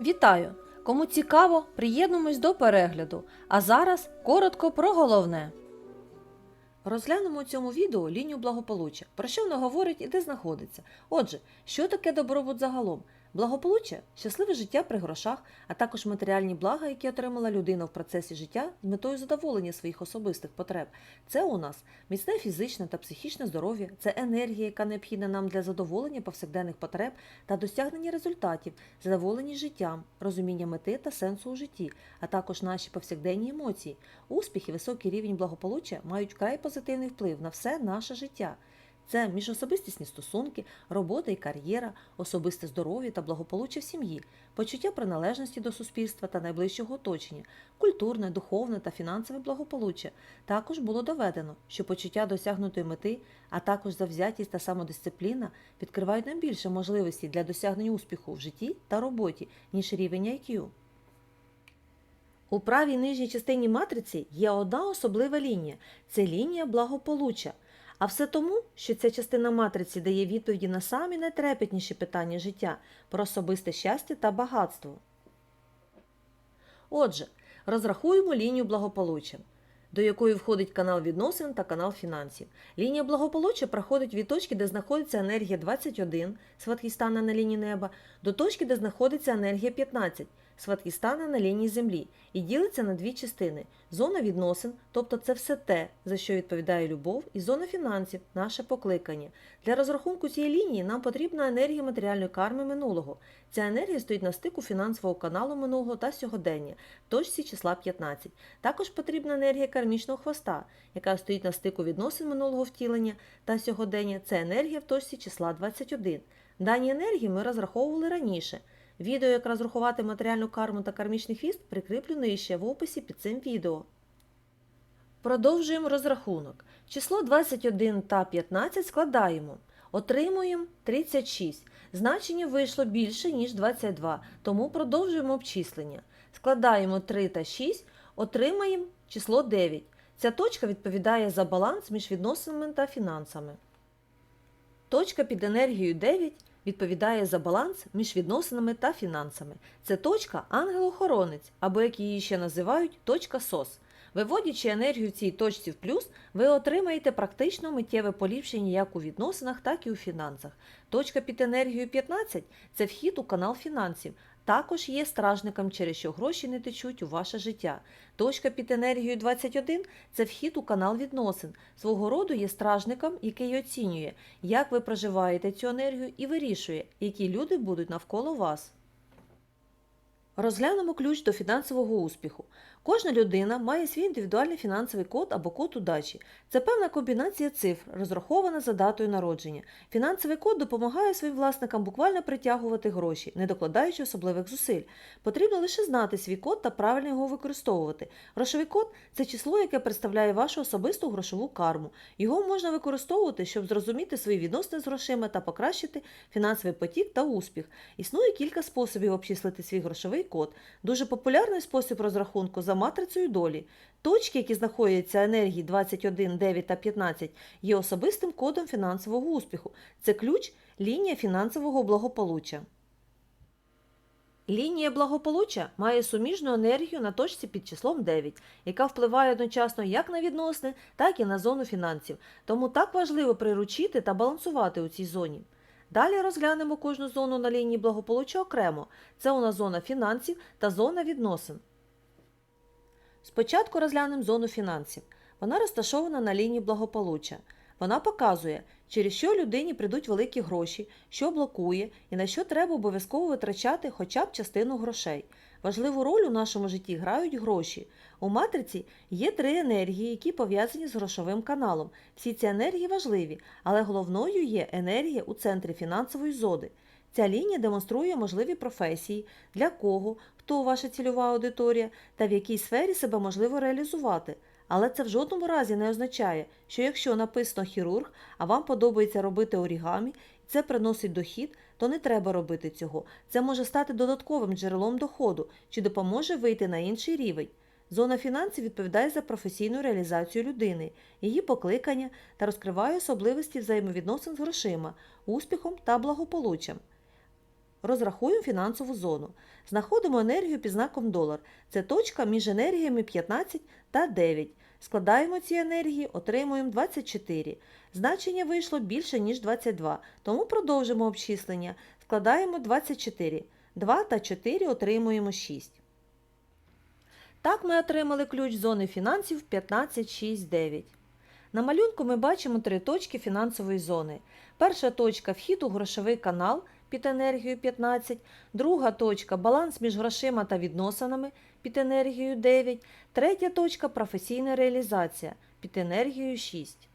Вітаю! Кому цікаво, приєднуємось до перегляду. А зараз коротко про головне. Розглянемо у цьому відео лінію благополуччя, про що вона говорить і де знаходиться. Отже, що таке добробут загалом? Благополуччя щасливе життя при грошах, а також матеріальні блага, які отримала людина в процесі життя з метою задоволення своїх особистих потреб. Це у нас міцне фізичне та психічне здоров'я, це енергія, яка необхідна нам для задоволення повсякденних потреб та досягнення результатів, задоволені життям, розуміння мети та сенсу у житті, а також наші повсякденні емоції. Успіх і високий рівень благополуччя мають вкрай позитивний вплив на все наше життя. Це міжособистісні стосунки, робота і кар'єра, особисте здоров'я та благополуччя в сім'ї, почуття приналежності до суспільства та найближчого оточення, культурне, духовне та фінансове благополуччя. Також було доведено, що почуття досягнутої мети, а також завзятість та самодисципліна відкривають нам більше можливостей для досягнення успіху в житті та роботі, ніж рівень IQ. У правій нижній частині матриці є одна особлива лінія це лінія благополуччя. А все тому, що ця частина матриці дає відповіді на самі найтрепетніші питання життя про особисте щастя та багатство. Отже, розрахуємо лінію благополуччя, до якої входить канал відносин та канал фінансів. Лінія благополуччя проходить від точки, де знаходиться енергія 21 Сватхістана на лінії неба, до точки, де знаходиться енергія 15 Сватхістана на лінії землі, і ділиться на дві частини: зона відносин, тобто це все те, за що відповідає любов, і зона фінансів, наше покликання. Для розрахунку цієї лінії нам потрібна енергія матеріальної карми минулого. Ця енергія стоїть на стику фінансового каналу минулого та сьогодення, в точці числа 15. Також потрібна енергія кармічного хвоста, яка стоїть на стику відносин минулого втілення та сьогодення. Це енергія в точці числа 21. Дані енергії ми розраховували раніше. Відео, як розрахувати матеріальну карму та кармічний хвіст, прикріплю нижче в описі під цим відео. Продовжуємо розрахунок. Число 21 та 15 складаємо. Отримуємо 36. Значення вийшло більше, ніж 22, тому продовжуємо обчислення. Складаємо 3 та 6, отримаємо число 9. Ця точка відповідає за баланс між відносинами та фінансами. Точка під енергією 9 відповідає за баланс між відносинами та фінансами. Це точка ангел-охоронець, або як її ще називають, точка СОС. Виводячи енергію цій точці в плюс, ви отримаєте практично миттєве поліпшення як у відносинах, так і у фінансах. Точка під енергією 15 це вхід у канал фінансів. Також є стражником, через що гроші не течуть у ваше життя. Точка під енергією 21 це вхід у канал відносин. Свого роду є стражником, який оцінює, як ви проживаєте цю енергію і вирішує, які люди будуть навколо вас. Розглянемо ключ до фінансового успіху. Кожна людина має свій індивідуальний фінансовий код або код удачі. Це певна комбінація цифр, розрахована за датою народження. Фінансовий код допомагає своїм власникам буквально притягувати гроші, не докладаючи особливих зусиль. Потрібно лише знати свій код та правильно його використовувати. Грошовий код це число, яке представляє вашу особисту грошову карму. Його можна використовувати, щоб зрозуміти свої відносини з грошима та покращити фінансовий потік та успіх. Існує кілька способів обчислити свій грошовий код. Дуже популярний спосіб розрахунку за матрицею долі. Точки, які знаходяться енергії 21, 9 та 15, є особистим кодом фінансового успіху. Це ключ лінія фінансового благополуччя. Лінія благополуччя має суміжну енергію на точці під числом 9, яка впливає одночасно як на відносини, так і на зону фінансів. Тому так важливо приручити та балансувати у цій зоні. Далі розглянемо кожну зону на лінії благополуччя окремо. Це у нас зона фінансів та зона відносин. Спочатку розглянемо зону фінансів. Вона розташована на лінії благополуччя. Вона показує, через що людині прийдуть великі гроші, що блокує і на що треба обов'язково витрачати хоча б частину грошей. Важливу роль у нашому житті грають гроші. У матриці є три енергії, які пов'язані з грошовим каналом. Всі ці енергії важливі, але головною є енергія у центрі фінансової зони. Ця лінія демонструє можливі професії, для кого, хто ваша цільова аудиторія та в якій сфері себе можливо реалізувати. Але це в жодному разі не означає, що якщо написано хірург, а вам подобається робити орігамі, і це приносить дохід, то не треба робити цього. Це може стати додатковим джерелом доходу чи допоможе вийти на інший рівень. Зона фінансів відповідає за професійну реалізацію людини, її покликання та розкриває особливості взаємовідносин з грошима, успіхом та благополуччям. Розрахуємо фінансову зону. Знаходимо енергію під знаком долар. Це точка між енергіями 15 та 9. Складаємо ці енергії, отримуємо 24. Значення вийшло більше, ніж 22, тому продовжимо обчислення. Складаємо 24. 2 та 4 отримуємо 6. Так ми отримали ключ зони фінансів 15, 6, 9. На малюнку ми бачимо три точки фінансової зони. Перша точка вхід у грошовий канал під енергією 15, друга точка баланс між грошима та відносинами під енергією 9, третя точка професійна реалізація під енергією 6.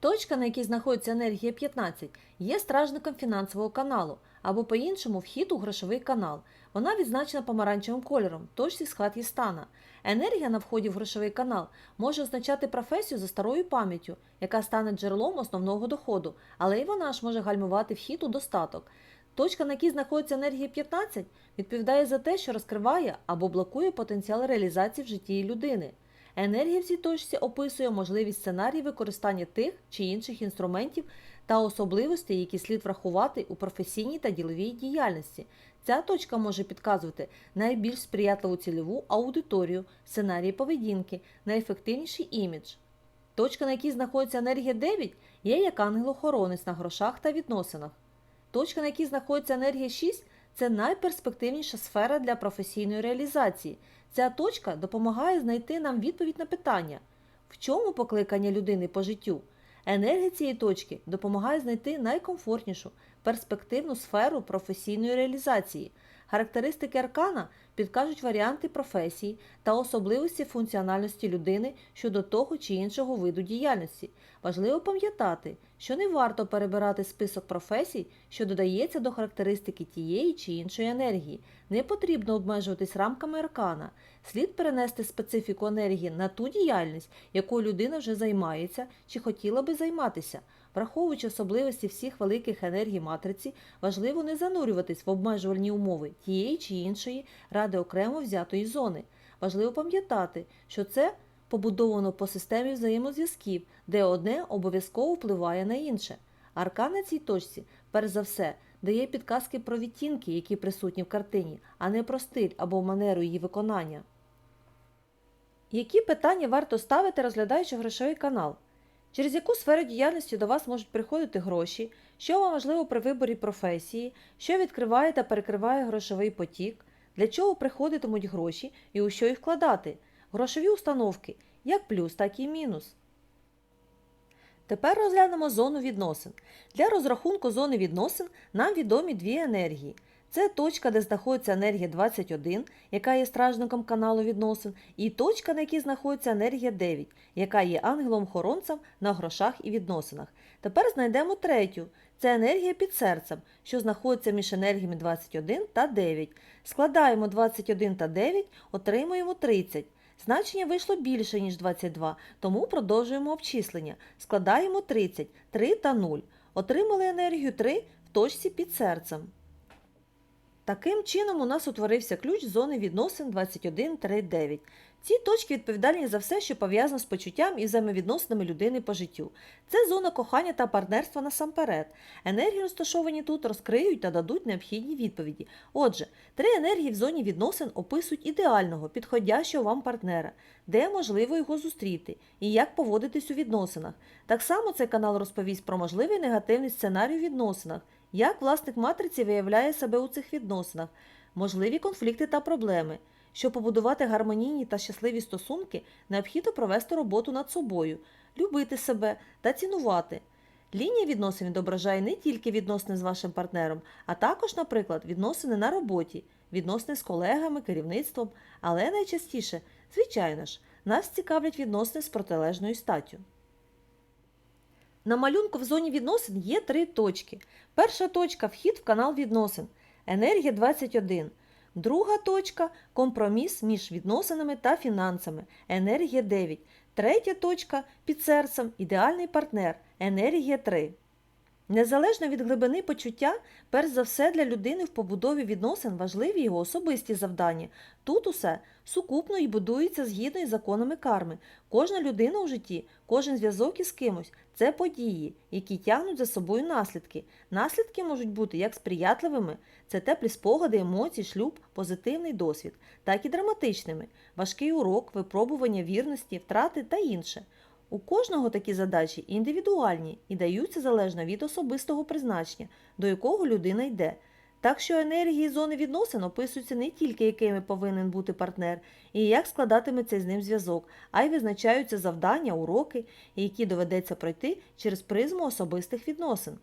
Точка, на якій знаходиться енергія 15, є стражником фінансового каналу або по-іншому вхід у грошовий канал. Вона відзначена помаранчевим кольором, точці схват стана. Енергія на вході в грошовий канал може означати професію за старою пам'яттю, яка стане джерелом основного доходу, але і вона ж може гальмувати вхід у достаток. Точка, на якій знаходиться енергія 15, відповідає за те, що розкриває або блокує потенціал реалізації в житті людини. Енергія в цій точці описує можливість сценаріїв використання тих чи інших інструментів та особливостей, які слід врахувати у професійній та діловій діяльності. Ця точка може підказувати найбільш сприятливу цільову аудиторію, сценарії поведінки, найефективніший імідж. Точка, на якій знаходиться енергія 9, є як ангел-охоронець на грошах та відносинах. Точка, на якій знаходиться енергія 6, це найперспективніша сфера для професійної реалізації. Ця точка допомагає знайти нам відповідь на питання, в чому покликання людини по життю. Енергія цієї точки допомагає знайти найкомфортнішу, перспективну сферу професійної реалізації. Характеристики аркана підкажуть варіанти професії та особливості функціональності людини щодо того чи іншого виду діяльності. Важливо пам'ятати, що не варто перебирати список професій, що додається до характеристики тієї чи іншої енергії. Не потрібно обмежуватись рамками аркана. Слід перенести специфіку енергії на ту діяльність, якою людина вже займається чи хотіла би займатися. Враховуючи особливості всіх великих енергій матриці, важливо не занурюватись в обмежувальні умови тієї чи іншої ради окремо взятої зони. Важливо пам'ятати, що це побудовано по системі взаємозв'язків, де одне обов'язково впливає на інше. Аркан на цій точці, перш за все, дає підказки про відтінки, які присутні в картині, а не про стиль або манеру її виконання. Які питання варто ставити, розглядаючи грошовий канал? Через яку сферу діяльності до вас можуть приходити гроші, що вам важливо при виборі професії, що відкриває та перекриває грошовий потік, для чого приходитимуть гроші і у що їх вкладати, грошові установки, як плюс, так і мінус. Тепер розглянемо зону відносин. Для розрахунку зони відносин нам відомі дві енергії. Це точка, де знаходиться енергія 21, яка є стражником каналу відносин, і точка, на якій знаходиться енергія 9, яка є ангелом-хоронцем на грошах і відносинах. Тепер знайдемо третю. Це енергія під серцем, що знаходиться між енергіями 21 та 9. Складаємо 21 та 9, отримуємо 30. Значення вийшло більше, ніж 22, тому продовжуємо обчислення. Складаємо 30, 3 та 0. Отримали енергію 3 в точці під серцем. Таким чином у нас утворився ключ зони відносин 21-9. Ці точки відповідальні за все, що пов'язано з почуттям і взаємовідносинами людини по життю. Це зона кохання та партнерства насамперед. Енергії, розташовані тут, розкриють та дадуть необхідні відповіді. Отже, три енергії в зоні відносин описують ідеального, підходящого вам партнера, де можливо його зустріти і як поводитись у відносинах. Так само цей канал розповість про можливий негативний сценарій у відносинах, як власник матриці виявляє себе у цих відносинах, можливі конфлікти та проблеми. Щоб побудувати гармонійні та щасливі стосунки, необхідно провести роботу над собою, любити себе та цінувати. Лінія відносин відображає не тільки відносини з вашим партнером, а також, наприклад, відносини на роботі, відносини з колегами, керівництвом, але найчастіше, звичайно ж, нас цікавлять відносини з протилежною статтю. На малюнку в зоні відносин є три точки. Перша точка вхід в канал відносин. Енергія 21. Друга точка компроміс між відносинами та фінансами. Енергія 9. Третя точка під серцем ідеальний партнер. Енергія 3. Незалежно від глибини почуття, перш за все для людини в побудові відносин важливі його особисті завдання. Тут усе сукупно і будується згідно із законами карми. Кожна людина у житті, кожен зв'язок із кимось це події, які тягнуть за собою наслідки. Наслідки можуть бути як сприятливими, це теплі спогади, емоції, шлюб, позитивний досвід, так і драматичними, важкий урок, випробування вірності, втрати та інше. У кожного такі задачі індивідуальні і даються залежно від особистого призначення, до якого людина йде. Так що енергії зони відносин описуються не тільки якими повинен бути партнер і як складатиметься з ним зв'язок, а й визначаються завдання, уроки, які доведеться пройти через призму особистих відносин.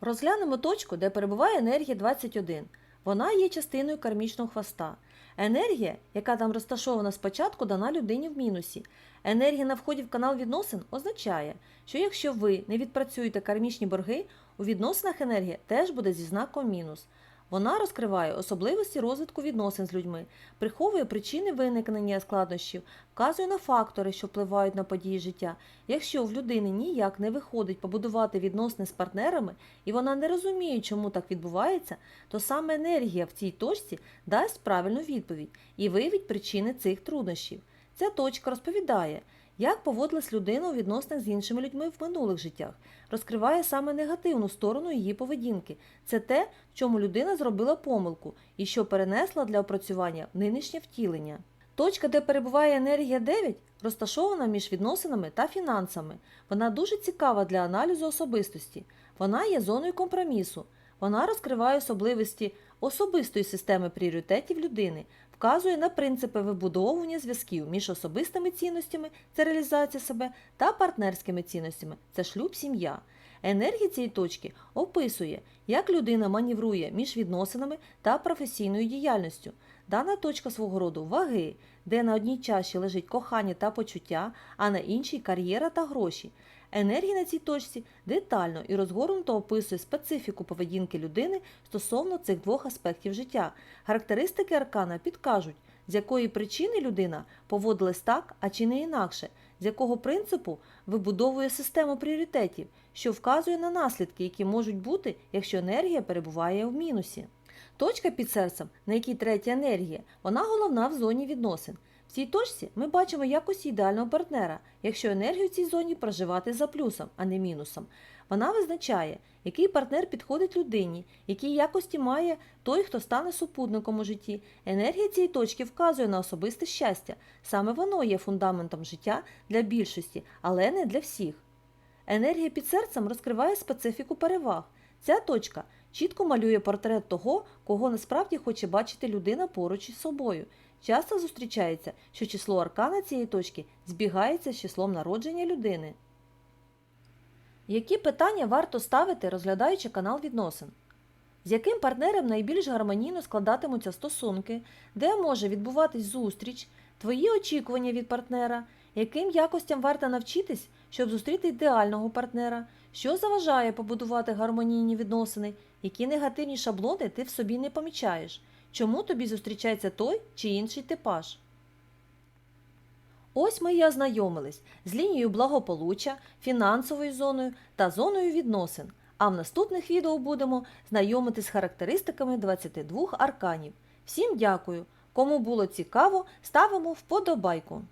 Розглянемо точку, де перебуває енергія 21. Вона є частиною кармічного хвоста. Енергія, яка там розташована спочатку, дана людині в мінусі. Енергія на вході в канал відносин означає, що якщо ви не відпрацюєте кармічні борги, у відносинах енергія теж буде зі знаком мінус. Вона розкриває особливості розвитку відносин з людьми, приховує причини виникнення складнощів, вказує на фактори, що впливають на події життя. Якщо в людини ніяк не виходить побудувати відносини з партнерами, і вона не розуміє, чому так відбувається, то саме енергія в цій точці дасть правильну відповідь і виявить причини цих труднощів. Ця точка розповідає, як поводилась людина у відносинах з іншими людьми в минулих життях, розкриває саме негативну сторону її поведінки. Це те, в чому людина зробила помилку і що перенесла для опрацювання нинішнє втілення. Точка, де перебуває енергія 9, розташована між відносинами та фінансами. Вона дуже цікава для аналізу особистості. Вона є зоною компромісу. Вона розкриває особливості особистої системи пріоритетів людини, вказує на принципи вибудовування зв'язків між особистими цінностями це реалізація себе та партнерськими цінностями це шлюб, сім'я. Енергія цієї точки описує, як людина маніврує між відносинами та професійною діяльністю. Дана точка свого роду ваги, де на одній чаші лежить кохання та почуття, а на іншій кар'єра та гроші. Енергія на цій точці детально і розгорнуто описує специфіку поведінки людини стосовно цих двох аспектів життя. Характеристики аркана підкажуть, з якої причини людина поводилась так, а чи не інакше, з якого принципу вибудовує систему пріоритетів, що вказує на наслідки, які можуть бути, якщо енергія перебуває в мінусі. Точка під серцем, на якій третя енергія, вона головна в зоні відносин. В цій точці ми бачимо якості ідеального партнера, якщо енергію в цій зоні проживати за плюсом, а не мінусом. Вона визначає, який партнер підходить людині, які якості має той, хто стане супутником у житті. Енергія цієї точки вказує на особисте щастя. Саме воно є фундаментом життя для більшості, але не для всіх. Енергія під серцем розкриває специфіку переваг. Ця точка чітко малює портрет того, кого насправді хоче бачити людина поруч із собою. Часто зустрічається, що число аркана цієї точки збігається з числом народження людини. Які питання варто ставити, розглядаючи канал відносин? З яким партнером найбільш гармонійно складатимуться стосунки, де може відбуватись зустріч, твої очікування від партнера, яким якостям варто навчитись, щоб зустріти ідеального партнера, що заважає побудувати гармонійні відносини, які негативні шаблони ти в собі не помічаєш, чому тобі зустрічається той чи інший типаж. Ось ми і ознайомились з лінією благополуччя, фінансовою зоною та зоною відносин. А в наступних відео будемо знайомитись з характеристиками 22 арканів. Всім дякую! Кому було цікаво, ставимо вподобайку.